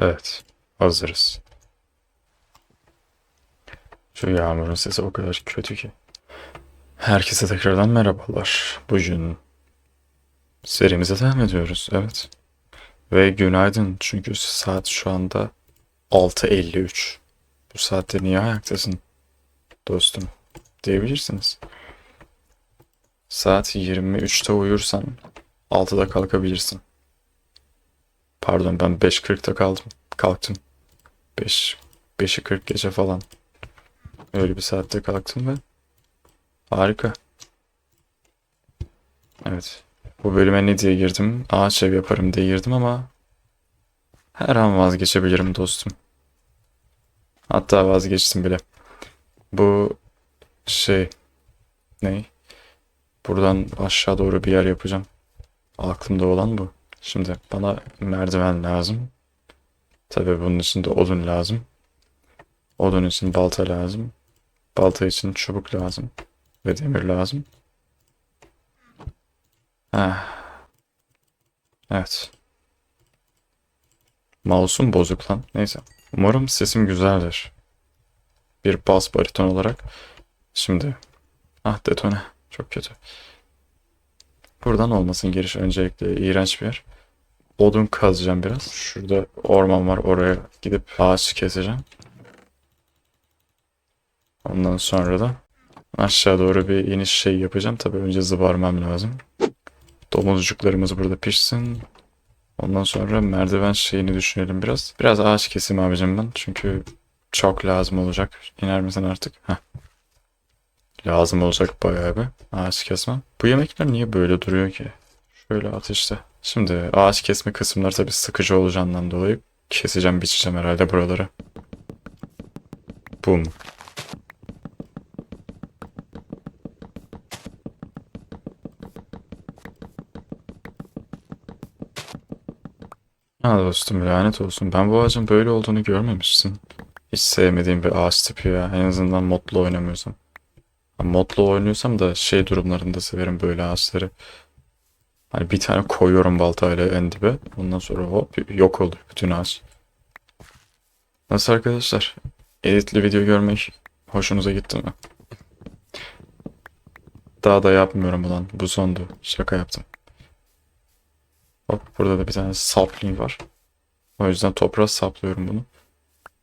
Evet, hazırız. Şu yağmurun sesi o kadar kötü ki. Herkese tekrardan merhabalar. Bugün serimize devam ediyoruz. Evet. Ve günaydın çünkü saat şu anda 6.53. Bu saatte niye ayaktasın dostum diyebilirsiniz. Saat 23'te uyursan 6'da kalkabilirsin. Pardon ben 5.40'da kaldım. Kalktım. 5 5'i 40 gece falan. Öyle bir saatte kalktım ve harika. Evet. Bu bölüme ne diye girdim? Ağaç ev yaparım diye girdim ama her an vazgeçebilirim dostum. Hatta vazgeçtim bile. Bu şey ne? Buradan aşağı doğru bir yer yapacağım. Aklımda olan bu. Şimdi bana merdiven lazım. Tabii bunun için de odun lazım. Odun için balta lazım. Balta için çubuk lazım. Ve demir lazım. Heh. Evet. Mouse'um bozuk lan. Neyse. Umarım sesim güzeldir. Bir bas bariton olarak. Şimdi. Ah detone. Çok kötü. Buradan olmasın giriş öncelikle iğrenç bir yer. Odun kazacağım biraz. Şurada orman var oraya gidip ağaç keseceğim. Ondan sonra da aşağı doğru bir iniş şey yapacağım. Tabii önce zıbarmam lazım. Domuzcuklarımız burada pişsin. Ondan sonra merdiven şeyini düşünelim biraz. Biraz ağaç kesim abicim ben. Çünkü çok lazım olacak. İner misin artık? Heh. Lazım olacak bayağı bir ağaç kesmem. Bu yemekler niye böyle duruyor ki? Şöyle at işte. Şimdi ağaç kesme kısımları tabii sıkıcı olacağından dolayı keseceğim biçeceğim herhalde buraları. Bum. Ha dostum lanet olsun. Ben bu ağacın böyle olduğunu görmemişsin. Hiç sevmediğim bir ağaç tipi ya. En azından modlu oynamıyorsam. Ha, Modlu oynuyorsam da şey durumlarında severim böyle ağaçları. Hani bir tane koyuyorum baltayla en dibe. Ondan sonra hop yok oluyor bütün ağaç. Nasıl arkadaşlar? Editli video görmek hoşunuza gitti mi? Daha da yapmıyorum ulan. Bu sondu. Şaka yaptım. Hop burada da bir tane sapling var. O yüzden toprağa saplıyorum bunu.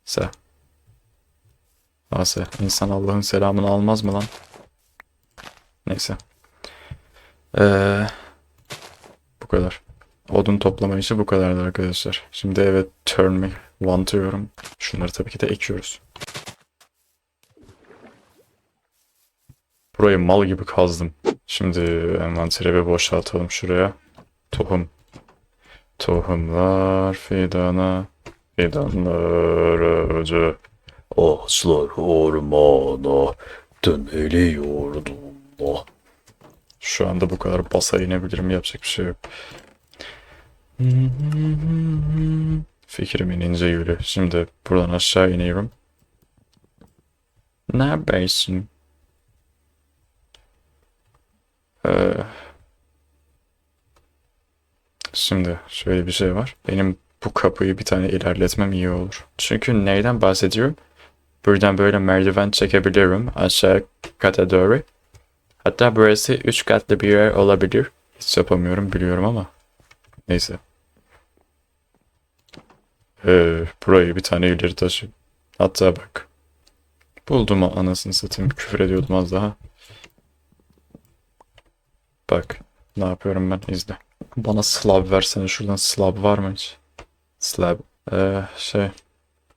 Se. Ase. İnsan Allah'ın selamını almaz mı lan? Neyse. Ee, bu kadar. Odun toplama işi bu kadardı arkadaşlar. Şimdi eve turn me diyorum. Şunları tabii ki de ekiyoruz. Burayı mal gibi kazdım. Şimdi envanteri bir boşaltalım şuraya. Tohum. Tohumlar fidana. Fidanlar ağacı. Ağaçlar ormana döneliyordu. Şu anda bu kadar basa inebilirim yapacak bir şey yok. Fikrimin ince yürü. Şimdi buradan aşağı iniyorum. Neredesin? Ee, şimdi şöyle bir şey var. Benim bu kapıyı bir tane ilerletmem iyi olur. Çünkü neyden bahsediyorum? Buradan böyle merdiven çekebilirim aşağı kata doğru. Hatta burası 3 katlı bir yer olabilir. Hiç yapamıyorum biliyorum ama. Neyse. Ee, burayı bir tane ileri taşı. Hatta bak. Buldum o anasını satayım. Küfür ediyordum az daha. Bak. Ne yapıyorum ben izle. Bana slab versene şuradan slab var mı hiç? Slab. Ee, şey.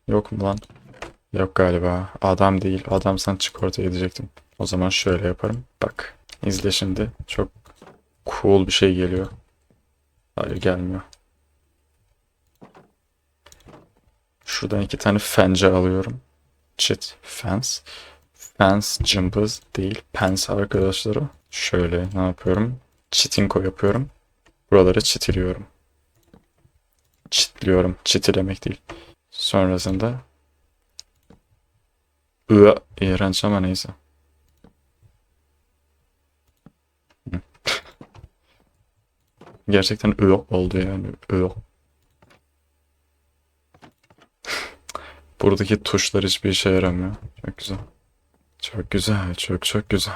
Yok mu lan? Yok galiba. Adam değil. Adamsan çık ortaya diyecektim. O zaman şöyle yaparım. Bak. izle şimdi. Çok cool bir şey geliyor. Hayır gelmiyor. Şuradan iki tane fence alıyorum. Çit. Fence. Fence cımbız değil. Pence arkadaşları. Şöyle ne yapıyorum? Çitinko yapıyorum. Buraları çitiliyorum. Çitliyorum. Çitilemek değil. Sonrasında Iı, iğrenç ama neyse. Gerçekten ı oldu yani. ı. Buradaki tuşlar hiçbir işe yaramıyor. Çok güzel. Çok güzel. Çok çok güzel.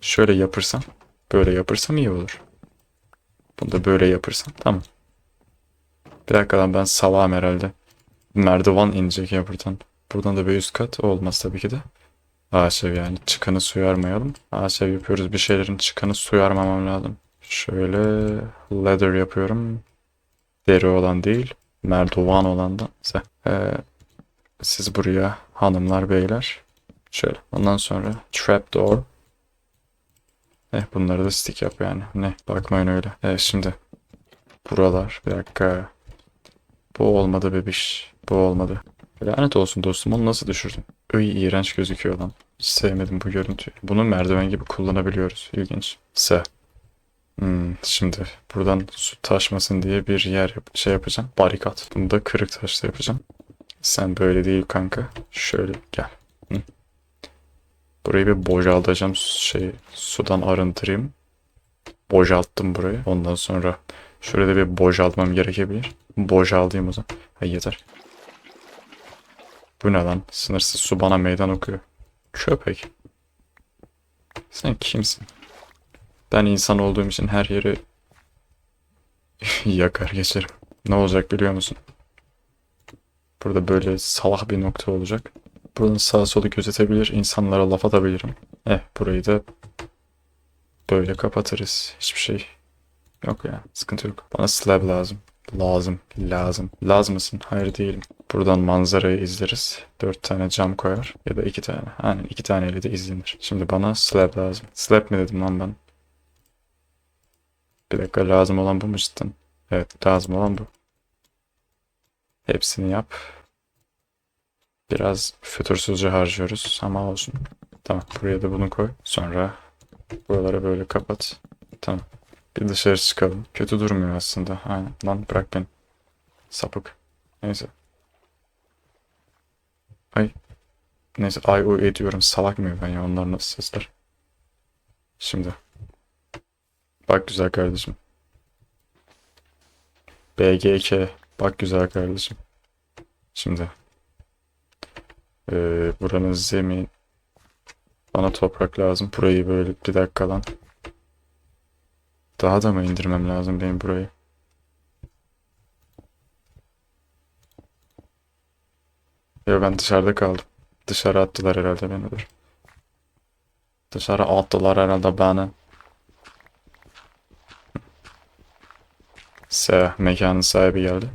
Şöyle yapırsam. Böyle yapırsam iyi olur. Bunu da böyle yapırsam. Tamam. Bir dakika lan ben salağım herhalde. Merdiven inecek ya buradan. Buradan da bir üst kat. Olmaz tabii ki de. Ağaç ev yani. Çıkanı suyarmayalım. Ağaç ev yapıyoruz. Bir şeylerin çıkanı suyarmamam lazım. Şöyle leather yapıyorum. Deri olan değil. Merdiven olandan. Ee, siz buraya hanımlar beyler. Şöyle. Ondan sonra trapdoor. Eh bunları da stick yap yani. Ne? Bakmayın öyle. Evet şimdi. Buralar. Bir dakika. Bu olmadı bebiş. Bu olmadı. Lanet olsun dostum. Onu nasıl düşürdün? Iy iğrenç gözüküyor lan. Hiç sevmedim bu görüntüyü. Bunu merdiven gibi kullanabiliyoruz. İlginç. S. Hmm, şimdi buradan su taşmasın diye bir yer yap- şey yapacağım. Barikat. Bunu da kırık taşla yapacağım. Sen böyle değil kanka. Şöyle gel. Hı. Burayı bir boşaltacağım. Şey, sudan arındırayım. Boşalttım burayı. Ondan sonra de bir boşaltmam gerekebilir. Boşaltayım o zaman. Ha, yeter. Bu ne lan? Sınırsız su bana meydan okuyor. Köpek. Sen kimsin? Ben insan olduğum için her yeri yakar geçerim. Ne olacak biliyor musun? Burada böyle salak bir nokta olacak. Buradan sağa solu gözetebilir, insanlara laf atabilirim. Eh burayı da böyle kapatırız. Hiçbir şey yok ya. Sıkıntı yok. Bana slab lazım. Lazım. Lazım. Lazım mısın? Hayır değilim. Buradan manzarayı izleriz. Dört tane cam koyar. Ya da iki tane. Aynen iki taneyle de izlenir. Şimdi bana slab lazım. Slab mi dedim lan ben? Bir dakika lazım olan bu mu cidden? Evet lazım olan bu. Hepsini yap. Biraz fütursuzca harcıyoruz ama olsun. Tamam buraya da bunu koy. Sonra buraları böyle kapat. Tamam. Bir dışarı çıkalım. Kötü durmuyor aslında. Aynen. Lan bırak beni. Sapık. Neyse. Ay. Neyse ay o ediyorum. Salak mıyım ben ya? Onlar nasıl sesler? Şimdi. Bak güzel kardeşim. BGK. Bak güzel kardeşim. Şimdi. Ee, buranın zemin. Bana toprak lazım. Burayı böyle bir dakika lan. Daha da mı indirmem lazım benim burayı? Yok ben dışarıda kaldım. Dışarı attılar herhalde beni dur. Dışarı attılar herhalde beni. Se mekanın sahibi geldi.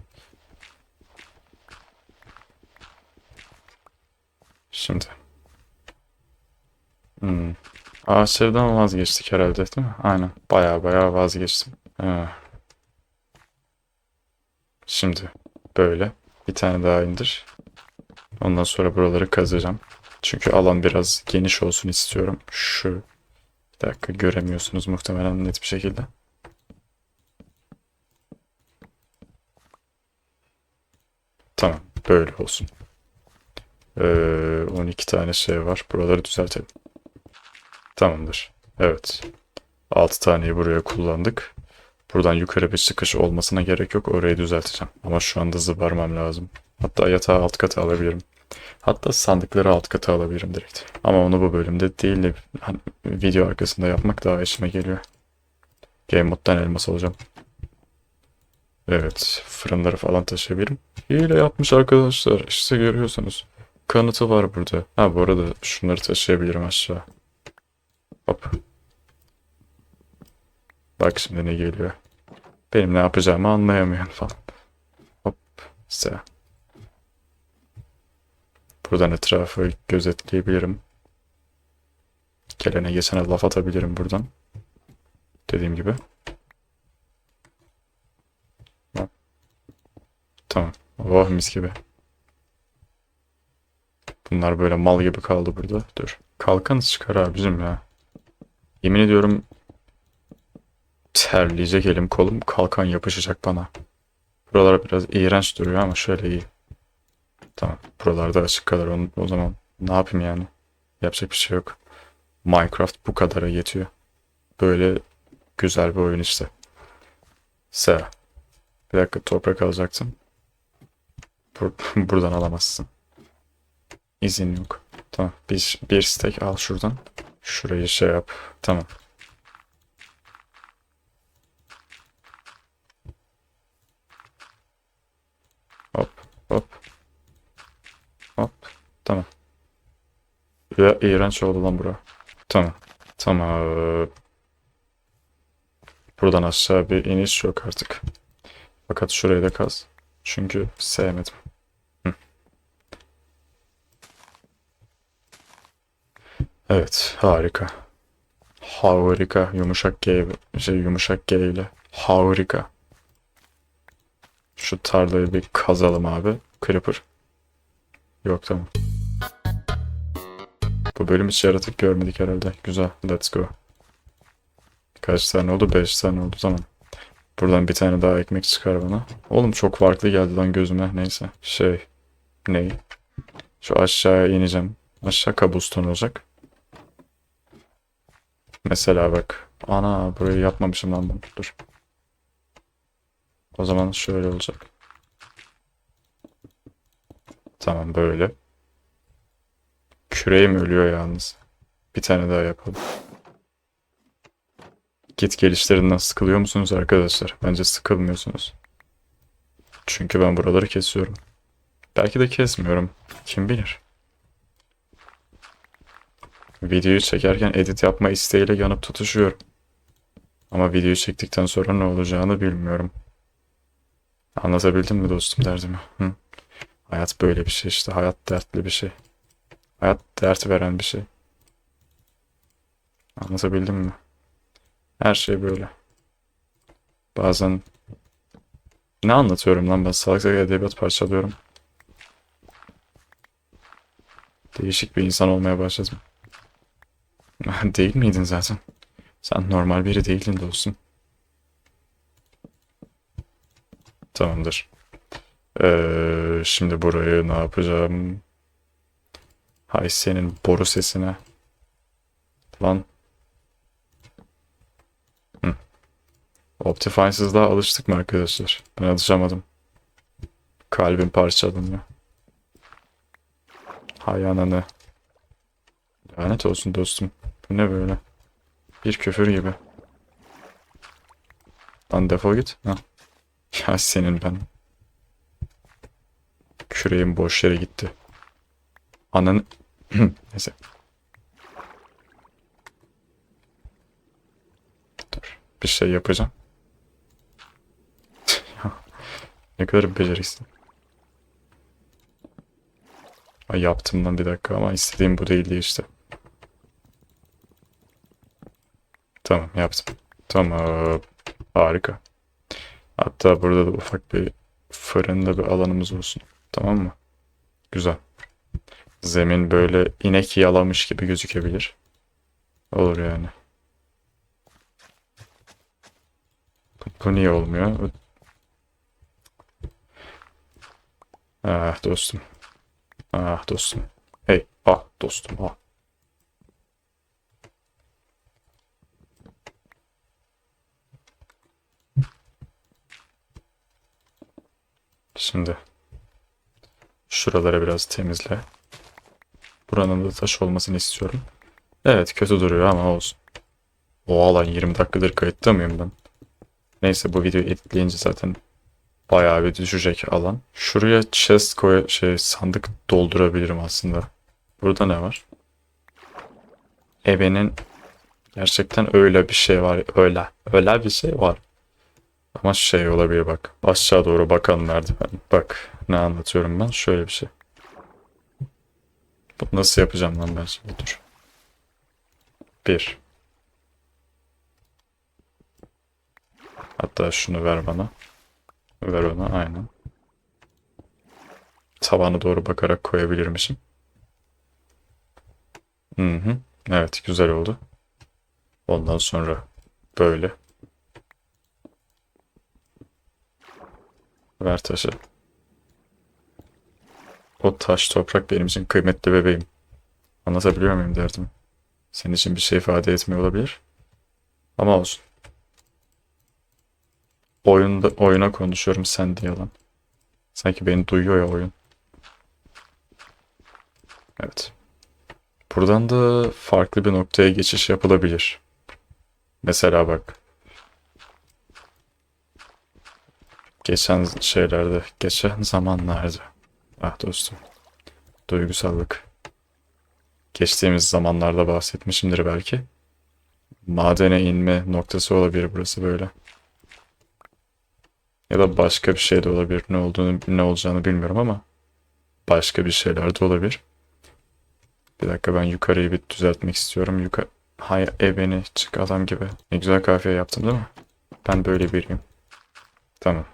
Şimdi. Hmm. Ağaç evden vazgeçtik herhalde değil mi? Aynen. Baya baya vazgeçtim. Ha. Şimdi böyle bir tane daha indir. Ondan sonra buraları kazacağım. Çünkü alan biraz geniş olsun istiyorum. Şu bir dakika göremiyorsunuz muhtemelen net bir şekilde. Tamam böyle olsun. Ee, 12 tane şey var. Buraları düzeltelim. Tamamdır. Evet. 6 taneyi buraya kullandık. Buradan yukarı bir çıkış olmasına gerek yok. Orayı düzelteceğim. Ama şu anda zıbarmam lazım. Hatta yatağı alt kata alabilirim. Hatta sandıkları alt kata alabilirim direkt. Ama onu bu bölümde değil de hani video arkasında yapmak daha işime geliyor. Game moddan elmas olacağım. Evet. Fırınları falan taşıyabilirim. Hile yapmış arkadaşlar. İşte görüyorsunuz. Kanıtı var burada. Ha bu arada şunları taşıyabilirim aşağı. Hop. Bak şimdi ne geliyor. Benim ne yapacağımı anlayamıyorum falan. Hop. İşte. Buradan etrafı gözetleyebilirim. Gelene geçene laf atabilirim buradan. Dediğim gibi. Tamam. Oh mis gibi. Bunlar böyle mal gibi kaldı burada. Dur. Kalkan çıkar abicim ya. Yemin ediyorum terleyecek elim kolum kalkan yapışacak bana. Buralar biraz iğrenç duruyor ama şöyle iyi. Tamam. Buralarda açık kalır. O, zaman ne yapayım yani? Yapacak bir şey yok. Minecraft bu kadara yetiyor. Böyle güzel bir oyun işte. S. Bir dakika toprak alacaktım. Bur- buradan alamazsın. İzin yok. Tamam. Bir, bir stack al şuradan. Şurayı şey yap. Tamam. Hop hop. Hop. Tamam. Ya iğrenç oldu lan bura. Tamam. Tamam. Buradan aşağı bir iniş yok artık. Fakat şurayı da kaz. Çünkü sevmedim. Evet, harika. Harika. Yumuşak G, şey yumuşak G ile. Harika. Şu tarlayı bir kazalım abi. Creeper. Yok tamam. Bu bölüm hiç yaratık görmedik herhalde. Güzel. Let's go. Kaç tane oldu? 5 tane oldu. Tamam. Buradan bir tane daha ekmek çıkar bana. Oğlum çok farklı geldi lan gözüme. Neyse. Şey. Ney? Şu aşağıya ineceğim. Aşağı kabuston olacak. Mesela bak. Ana burayı yapmamışım lan ben. Dur. O zaman şöyle olacak. Tamam böyle. Küreğim ölüyor yalnız. Bir tane daha yapalım. Git gelişlerinden sıkılıyor musunuz arkadaşlar? Bence sıkılmıyorsunuz. Çünkü ben buraları kesiyorum. Belki de kesmiyorum. Kim bilir? Videoyu çekerken edit yapma isteğiyle yanıp tutuşuyorum. Ama videoyu çektikten sonra ne olacağını bilmiyorum. Anlatabildim mi dostum derdimi? Hı? Hayat böyle bir şey işte. Hayat dertli bir şey. Hayat dert veren bir şey. Anlatabildim mi? Her şey böyle. Bazen ne anlatıyorum lan ben salak salak edebiyat parçalıyorum. Değişik bir insan olmaya başladım. Değil miydin zaten? Sen normal biri değildin dostum. Tamamdır. Ee, şimdi burayı ne yapacağım? Hay senin boru sesine. Lan. Hı. Optifine'sızlığa alıştık mı arkadaşlar? Ben alışamadım. Kalbim parçalanıyor. Hay ananı. Lanet olsun dostum. Ne böyle? Bir küfür gibi. Lan defol git. Ha. Ya senin ben. Küreğim boş yere gitti. Ananı... Neyse. Dur. Bir şey yapacağım. Ya, ne kadar beceriksizim. Ay yaptım lan bir dakika ama istediğim bu değildi işte. Tamam yaptım. Tamam. Harika. Hatta burada da ufak bir fırında bir alanımız olsun. Tamam mı? Güzel. Zemin böyle inek yalamış gibi gözükebilir. Olur yani. Bu, niye olmuyor? Ah dostum. Ah dostum. Hey, ah dostum, ah. Şimdi şuralara biraz temizle. Buranın da taş olmasını istiyorum. Evet kötü duruyor ama olsun. O alan 20 dakikadır kayıtta mıyım ben? Neyse bu videoyu editleyince zaten bayağı bir düşecek alan. Şuraya chest koy şey sandık doldurabilirim aslında. Burada ne var? Ebenin gerçekten öyle bir şey var. Öyle. Öyle bir şey var. Ama şey olabilir bak. Aşağı doğru bakan merdiven. Bak ne anlatıyorum ben. Şöyle bir şey. Bu nasıl yapacağım lan ben şimdi dur. Bir. Hatta şunu ver bana. Ver ona aynen. Tabana doğru bakarak koyabilirmişim. Hı hı. Evet güzel oldu. Ondan sonra böyle. Ver taşı. O taş toprak benim için kıymetli bebeğim. Anlatabiliyor muyum derdim. Senin için bir şey ifade etmiyor olabilir. Ama olsun. Oyunda oyuna konuşuyorum sen diye lan. Sanki beni duyuyor ya oyun. Evet. Buradan da farklı bir noktaya geçiş yapılabilir. Mesela bak. Geçen şeylerde, geçen zamanlarda. Ah dostum. Duygusallık. Geçtiğimiz zamanlarda bahsetmişimdir belki. Madene inme noktası olabilir burası böyle. Ya da başka bir şey de olabilir. Ne olduğunu, ne olacağını bilmiyorum ama başka bir şeyler de olabilir. Bir dakika ben yukarıyı bir düzeltmek istiyorum. Yukarı... Hay e beni çık adam gibi. Ne güzel kafiye yaptım değil mi? Ben böyle biriyim. Tamam.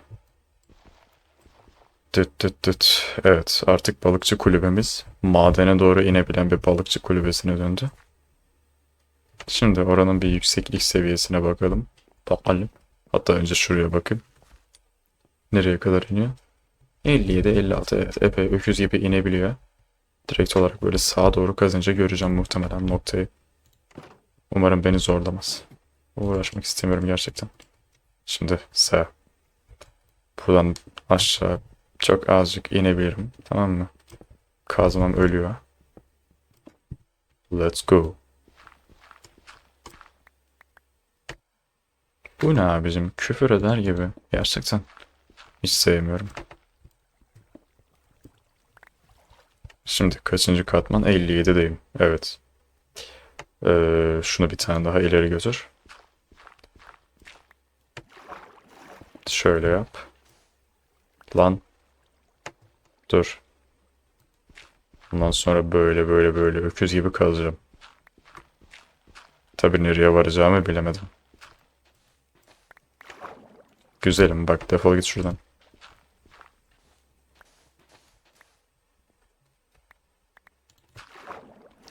Dıt dıt dıt. Evet artık balıkçı kulübemiz madene doğru inebilen bir balıkçı kulübesine döndü. Şimdi oranın bir yükseklik seviyesine bakalım. Bakalım. Hatta önce şuraya bakın. Nereye kadar iniyor? 57, 56 evet epey öküz gibi inebiliyor. Direkt olarak böyle sağa doğru kazınca göreceğim muhtemelen noktayı. Umarım beni zorlamaz. Uğraşmak istemiyorum gerçekten. Şimdi sağ. Buradan aşağı çok azıcık inebilirim. Tamam mı? Kazmam ölüyor. Let's go. Bu ne abicim? Küfür eder gibi. Gerçekten. Hiç sevmiyorum. Şimdi kaçıncı katman? 57'deyim. Evet. Ee, şunu bir tane daha ileri götür. Şöyle yap. Lan. Dur. Bundan sonra böyle böyle böyle öküz gibi kalacağım. Tabii nereye varacağımı bilemedim. Güzelim bak defol git şuradan.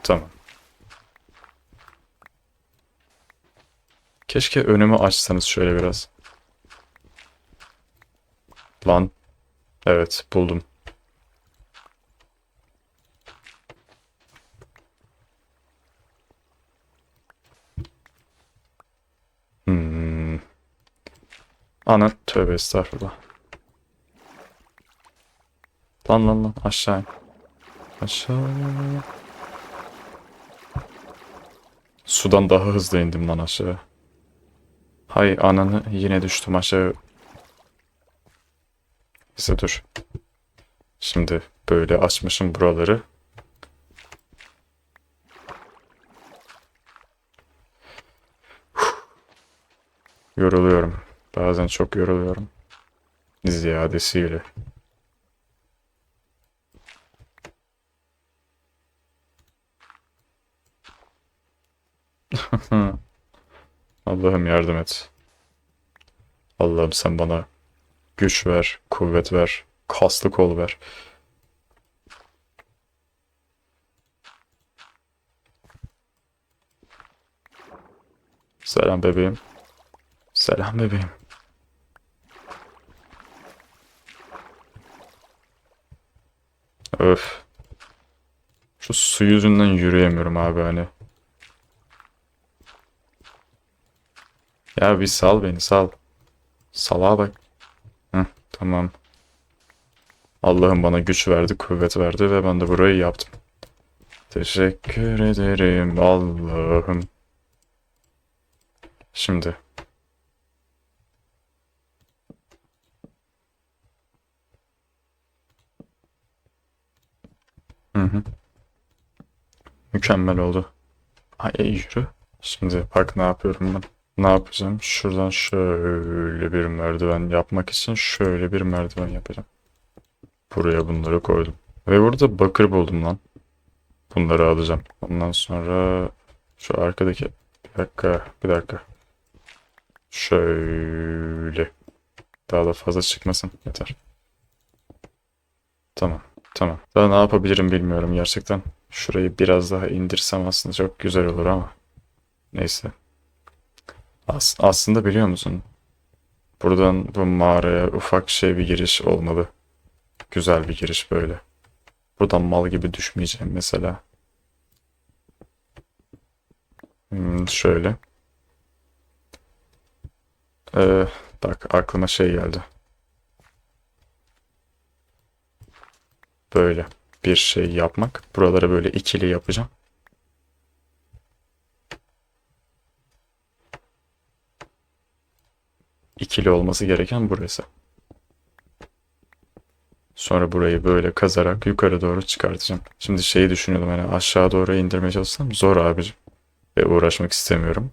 Tamam. Keşke önümü açsanız şöyle biraz. Lan. Evet buldum. Hmm. Ana tövbe estağfurullah. Lan lan lan aşağı in. Aşağı. Sudan daha hızlı indim lan aşağı. Hay ananı yine düştüm aşağı. Neyse dur. Şimdi böyle açmışım buraları. Yoruluyorum. Bazen çok yoruluyorum. Ziyadesiyle. Allah'ım yardım et. Allah'ım sen bana güç ver, kuvvet ver, kaslı kol ver. Selam bebeğim. Selam bebeğim. Öf. Şu su yüzünden yürüyemiyorum abi hani. Ya bir sal beni sal. Salağa bak. Heh, tamam. Allah'ım bana güç verdi, kuvvet verdi ve ben de burayı yaptım. Teşekkür ederim Allah'ım. Şimdi. Hı hı. Mükemmel oldu. Ay yürü. Şimdi bak ne yapıyorum ben. Ne yapacağım? Şuradan şöyle bir merdiven yapmak için şöyle bir merdiven yapacağım. Buraya bunları koydum. Ve burada bakır buldum lan. Bunları alacağım. Ondan sonra şu arkadaki bir dakika bir dakika. Şöyle. Daha da fazla çıkmasın. Yeter. Tamam. Tamam. Daha ne yapabilirim bilmiyorum gerçekten. Şurayı biraz daha indirsem aslında çok güzel olur ama. Neyse. As- aslında biliyor musun? Buradan bu mağaraya ufak şey bir giriş olmalı. Güzel bir giriş böyle. Buradan mal gibi düşmeyeceğim mesela. Hmm, şöyle. Ee, bak aklıma şey geldi. böyle bir şey yapmak. Buraları böyle ikili yapacağım. İkili olması gereken burası. Sonra burayı böyle kazarak yukarı doğru çıkartacağım. Şimdi şeyi düşünüyordum hani aşağı doğru indirmeye çalışsam zor abicim. Ve uğraşmak istemiyorum.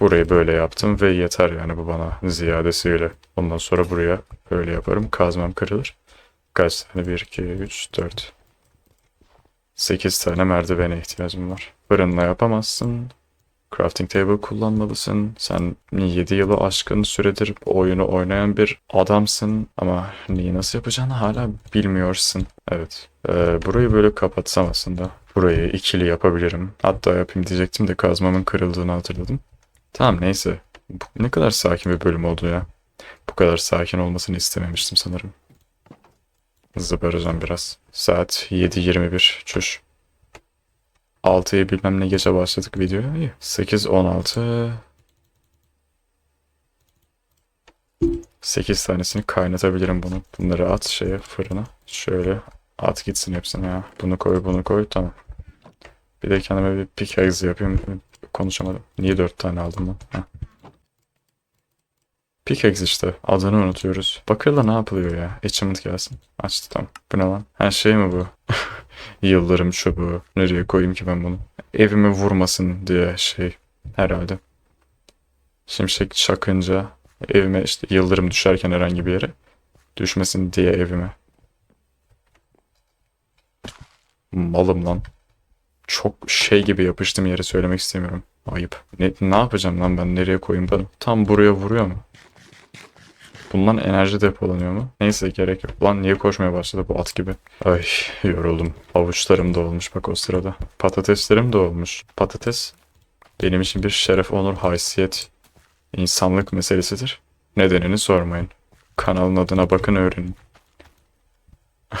Burayı böyle yaptım ve yeter yani bu bana ziyadesiyle. Ondan sonra buraya böyle yaparım. Kazmam kırılır. Kaç tane? 1, 2, 3, 4. 8 tane merdivene ihtiyacım var. Fırınla yapamazsın. Crafting table kullanmalısın. Sen 7 yılı aşkın süredir oyunu oynayan bir adamsın. Ama neyi nasıl yapacağını hala bilmiyorsun. Evet. Ee, burayı böyle kapatsam aslında. Burayı ikili yapabilirim. Hatta yapayım diyecektim de kazmamın kırıldığını hatırladım. Tamam neyse. Ne kadar sakin bir bölüm oldu ya. Bu kadar sakin olmasını istememiştim sanırım. Zıbaracağım biraz. Saat 7.21. Çüş. 6'yı bilmem ne gece başladık videoya. İyi. 8, 16. 8 tanesini kaynatabilirim bunu. Bunları at şeye fırına. Şöyle at gitsin hepsine ya. Bunu koy bunu koy tamam. Bir de kendime bir pickaxe yapayım. Konuşamadım. Niye 4 tane aldım lan? Heh. Pickaxe işte. Adını unutuyoruz. Bakırla ne yapılıyor ya? Achievement gelsin. Açtı tamam. Bu ne lan? Her şey mi bu? Yıldırım çubuğu. Nereye koyayım ki ben bunu? Evimi vurmasın diye şey herhalde. Şimşek çakınca evime işte yıldırım düşerken herhangi bir yere düşmesin diye evime. Malım lan. Çok şey gibi yapıştım yere söylemek istemiyorum. Ayıp. Ne, ne yapacağım lan ben? Nereye koyayım bunu? Tam buraya vuruyor mu? Bundan enerji depolanıyor mu? Neyse gerek yok. Lan niye koşmaya başladı bu at gibi? Ay yoruldum. Avuçlarım da olmuş bak o sırada. Patateslerim de olmuş. Patates benim için bir şeref, onur, haysiyet, insanlık meselesidir. Nedenini sormayın. Kanalın adına bakın öğrenin.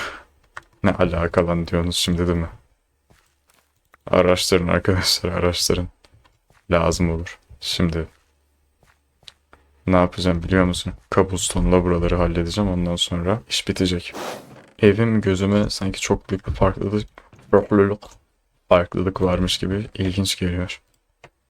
ne alaka lan diyorsunuz şimdi değil mi? Araştırın arkadaşlar araştırın. Lazım olur. Şimdi ne yapacağım biliyor musun? Cobblestone'la buraları halledeceğim ondan sonra iş bitecek. Evim gözüme sanki çok büyük bir farklılık farklılık farklılık varmış gibi ilginç geliyor.